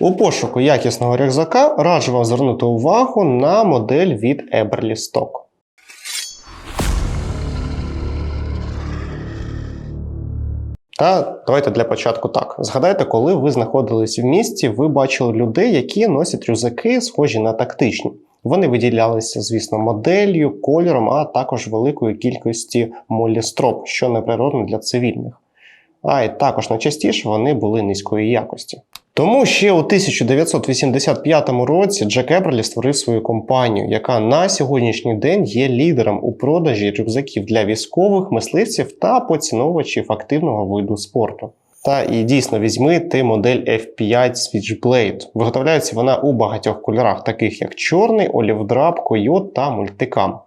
У пошуку якісного рюкзака раджу вам звернути увагу на модель від Eberly Stock. Та давайте для початку так. Згадайте, коли ви знаходились в місті, ви бачили людей, які носять рюкзаки, схожі на тактичні. Вони виділялися, звісно, моделлю, кольором, а також великою кількості молістроп, що неприродно для цивільних. А і також найчастіше вони були низької якості. Тому ще у 1985 році Джек Еберлі створив свою компанію, яка на сьогоднішній день є лідером у продажі рюкзаків для військових, мисливців та поціновувачів активного виду спорту. Та і дійсно візьмите модель F5 Switchblade. Виготовляється вона у багатьох кольорах, таких як чорний, олівдраб, койот та мультикам.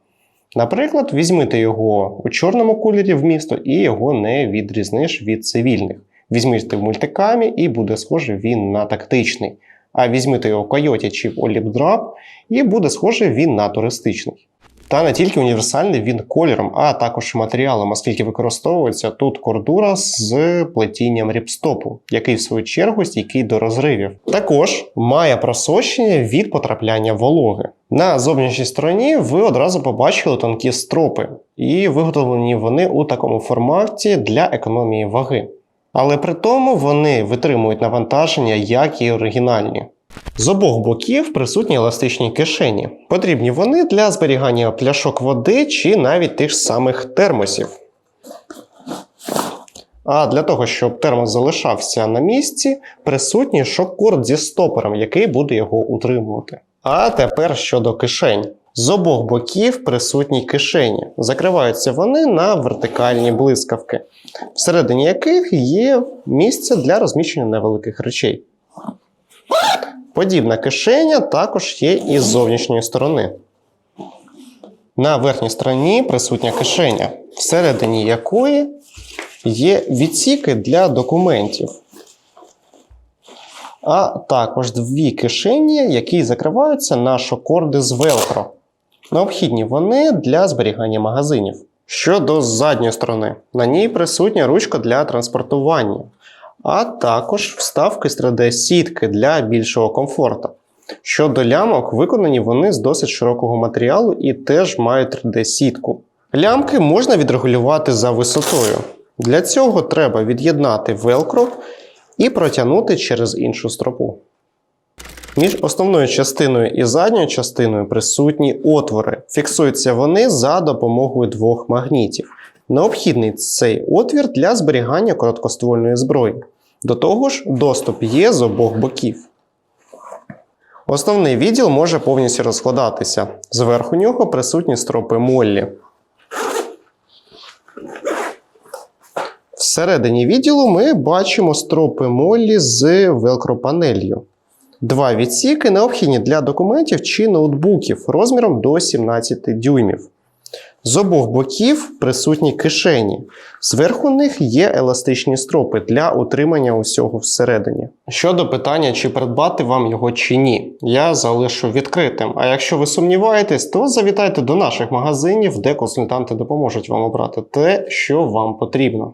Наприклад, візьмите його у чорному кольорі в місто і його не відрізниш від цивільних. Візьміть в мультикамі і буде схожий він на тактичний. А візьмите його в койоті чи в олібдраб, і буде схожий він на туристичний. Та не тільки універсальний він кольором, а також матеріалом, оскільки використовується тут кордура з плетінням ріпстопу, який в свою чергу стійкий до розривів. Також має просочення від потрапляння вологи. На зовнішній стороні ви одразу побачили тонкі стропи, і виготовлені вони у такому форматі для економії ваги. Але при тому вони витримують навантаження, як і оригінальні. З обох боків присутні еластичні кишені. Потрібні вони для зберігання пляшок води чи навіть тих самих термосів. А для того, щоб термос залишався на місці, присутній шок-корд зі стопером, який буде його утримувати. А тепер щодо кишень. З обох боків присутні кишені. Закриваються вони на вертикальні блискавки, всередині яких є місце для розміщення невеликих речей. Подібна кишеня також є і з зовнішньої сторони. На верхній стороні присутня кишеня, всередині якої є відсіки для документів, а також дві кишені, які закриваються на шокорди з велкро. Необхідні вони для зберігання магазинів. Щодо задньої сторони, на ній присутня ручка для транспортування, а також вставки з 3D-сітки для більшого комфорту. Щодо лямок, виконані вони з досить широкого матеріалу і теж мають 3D-сітку. Лямки можна відрегулювати за висотою. Для цього треба від'єднати велкро і протягнути через іншу стропу. Між основною частиною і задньою частиною присутні отвори. Фіксуються вони за допомогою двох магнітів. Необхідний цей отвір для зберігання короткоствольної зброї. До того ж, доступ є з обох боків. Основний відділ може повністю розкладатися. Зверху нього присутні стропи Моллі. Всередині відділу ми бачимо стропи Моллі з велкропанелью. Два відсіки необхідні для документів чи ноутбуків розміром до 17 дюймів. З обох боків присутні кишені. Зверху них є еластичні стропи для утримання усього всередині. Щодо питання, чи придбати вам його чи ні, я залишу відкритим. А якщо ви сумніваєтесь, то завітайте до наших магазинів, де консультанти допоможуть вам обрати те, що вам потрібно.